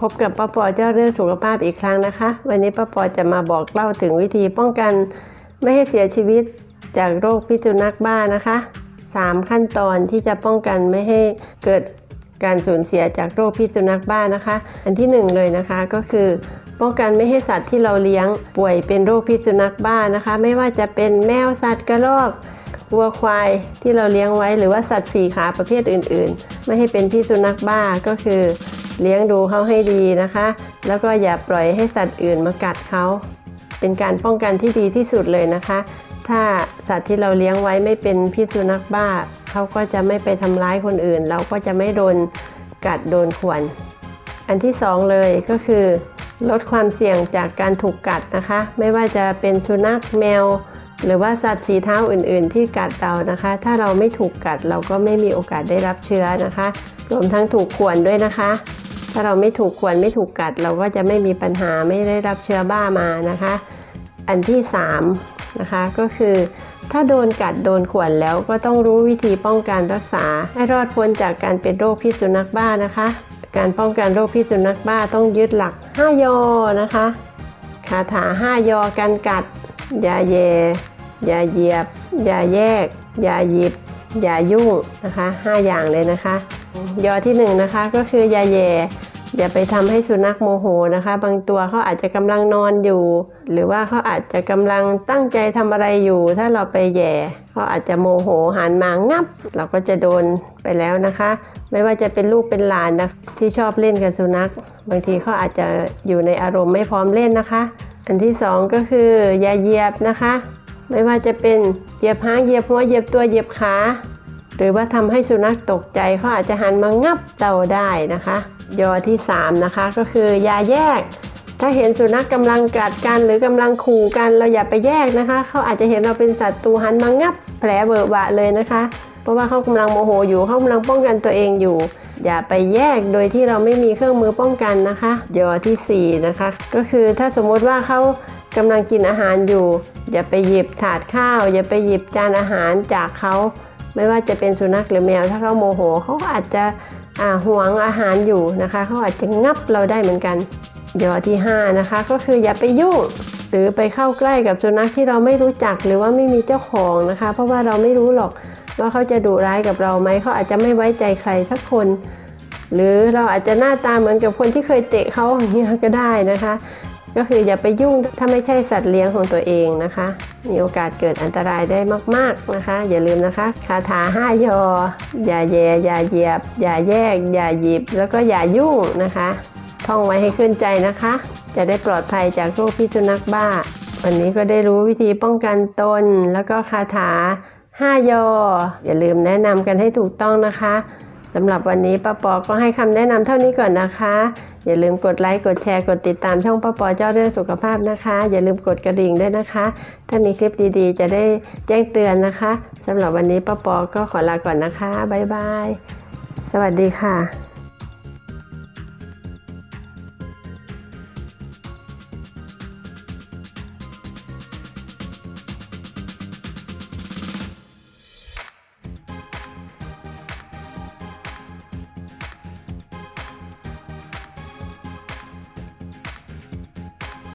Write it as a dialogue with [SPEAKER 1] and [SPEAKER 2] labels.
[SPEAKER 1] พบกับป้าปอเจ้าเรื่องสุขภาพอีกครั้งนะคะ วันนี้ป้าปอจะมาบอกเล่าถึงวิธีป้องกันไม่ให้เสียชีวิตจากโรคพิษสุนัขบ้านะคะสามขั้นตอนที่จะป้องกันไม่ให้เกิดการสูญเสียจากโรคพิษสุนัขบ้านะคะ อันที่หนึ่งเลยนะคะก็คือ ป้องกันไม่ให้สัตว์ที่เราเลี้ยงป่วยเป็นโรคพิษสุนัขบ้านะคะ ไม่ว่าจะเป็นแมวสัตว์กระรอกวัวควายที่เราเลี้ยงไว้หรือว่าสัตว์สี่ขาประเภทอื่น ๆ ไม่ให้เป็นพิษสุนัขบ้าก็คือ เลี้ยงดูเขาให้ดีนะคะ แล้วก็อย่าปล่อยให้สัตว์อื่นมากัดเขาเป็นการป้องกันที่ดีที่สุดเลยนะคะ ถ้าสัตว์ที่เราเลี้ยงไว้ไม่เป็นพิษสุนัขบ้าเขาก็จะไม่ไปทำร้ายคนอื่น เราก็จะไม่โดนกัดโดนข่วน อันที่สองเลยก็คือ ลดความเสี่ยงจากการถูกกัดนะคะ ไม่ว่าจะเป็นสุนัขแมว หรือว่าสัตว์สีเท้าอื่น ๆ ที่กัดเรานะคะ ถ้าเราไม่ถูกกัดเราก็ไม่มีโอกาสได้รับเชื้อนะคะ รวมทั้งถูกข่วนด้วยนะคะ ถ้าเราไม่ถูกข่วนไม่ถูกกัด เราก็จะไม่มีปัญหาไม่ได้รับเชื้อบ้ามานะคะ อันที่3นะคะก็คือถ้าโดนกัดโดนข่วนแล้วก็ต้องรู้วิธีป้องกันรักษา ให้รอดพ้นจากการเป็นโรคพิษสุนัขบ้านะคะ การป้องกันโรคพิษสุนัขบ้าต้องยึดหลัก 5 ยอนะคะคาถา 5 ยอกันกัด อย่าแยอย่าเหยียบ อย่าแยก อย่าหยิบ อย่ายุ่งนะคะ5อย่างเลยนะคะ ยอที่1นะคะก็คืออย่าแย่อย่าไปทำให้สุนัขโมโหนะคะ บางตัวเขาอาจจะกำลังนอนอยู่ หรือว่าเขาอาจจะกำลังตั้งใจทำอะไรอยู่ ถ้าเราไปแย่เขาอาจจะโมโหหันมางับ เราก็จะโดนไปแล้วนะคะ ไม่ว่าจะเป็นลูกเป็นหลานนะที่ชอบเล่นกับสุนัข บางทีเขาอาจจะอยู่ในอารมณ์ไม่พร้อมเล่นนะคะ อันที่สองก็คืออย่าเหยียบนะคะ ไม่ว่าจะเป็นเหยียบหางเหยียบหัวเหยียบตัวเหยียบขา หรือว่าทำให้สุนัขตกใจเขาอาจจะหันมางับเราได้นะคะ ยอที่ 3 นะคะ ก็คือยาแยก ถ้าเห็นสุนัขกำลังกัดกันหรือกำลังขู่กันเราอย่าไปแยกนะคะ เขาอาจจะเห็นเราเป็นศัตรูหันมางับแผลเบอะบะเลยนะคะ เพราะว่าเขากำลังโมโหอยู่เขากำลังป้องกันตัวเองอยู่ อย่าไปแยกโดยที่เราไม่มีเครื่องมือป้องกันนะคะยอที่ 4 นะคะ ก็คือถ้าสมมติว่าเขากำลังกินอาหารอยู่ อย่าไปหยิบถาดข้าว อย่าไปหยิบจานอาหารจากเขาไม่ว่าจะเป็นสุนัขหรือแมว ถ้าเขาโมโหเขาอาจจะอ่าหวงอาหารอยู่นะคะเขาอาจจะงับเราได้เหมือนกันยอที่ 5 นะคะ ก็คืออย่าไปยุ่ง หรือไปเข้าใกล้กับสุนัขที่เราไม่รู้จักหรือว่าไม่มีเจ้าของนะคะ เพราะว่าเราไม่รู้หรอกว่าเขาจะดุร้ายกับเราไหมเขาอาจจะไม่ไว้ใจใครสักคน หรือเราอาจจะหน้าตาเหมือนกับคนที่เคยเตะเขาอย่างนี้ยก็ได้นะคะ ก็คืออย่าไปยุ่งถ้าไม่ใช่สัตว์เลี้ยงของตัวเองนะคะ มีโอกาสเกิดอันตรายได้มาก ๆนะคะ อย่าลืมนะคะคาถาห้ายอ อย่าแย่อย่าเหยียบ อย่าแยก อย่าหยิบ แล้วก็อย่ายุ่งนะคะ ท่องไว้ให้ขึ้นใจนะคะ จะได้ปลอดภัยจากโรคพิษสุนัขบ้า วันนี้ก็ได้รู้วิธีป้องกันตน แล้วก็คาถาห้ายอ อย่าลืมแนะนำกันให้ถูกต้องนะคะสำหรับวันนี้ป้าปอก็ให้คำแนะนำเท่านี้ก่อนนะคะ อย่าลืมกดไลค์กดแชร์กดติดตามช่องป้าปอเจ้าเรื่องสุขภาพนะคะ อย่าลืมกดกระดิ่งด้วยนะคะ ถ้ามีคลิปดีๆ จะได้แจ้งเตือนนะคะสำหรับวันนี้ป้าปอก็ขอลาก่อนนะคะบ๊ายบายสวัสดีค่ะ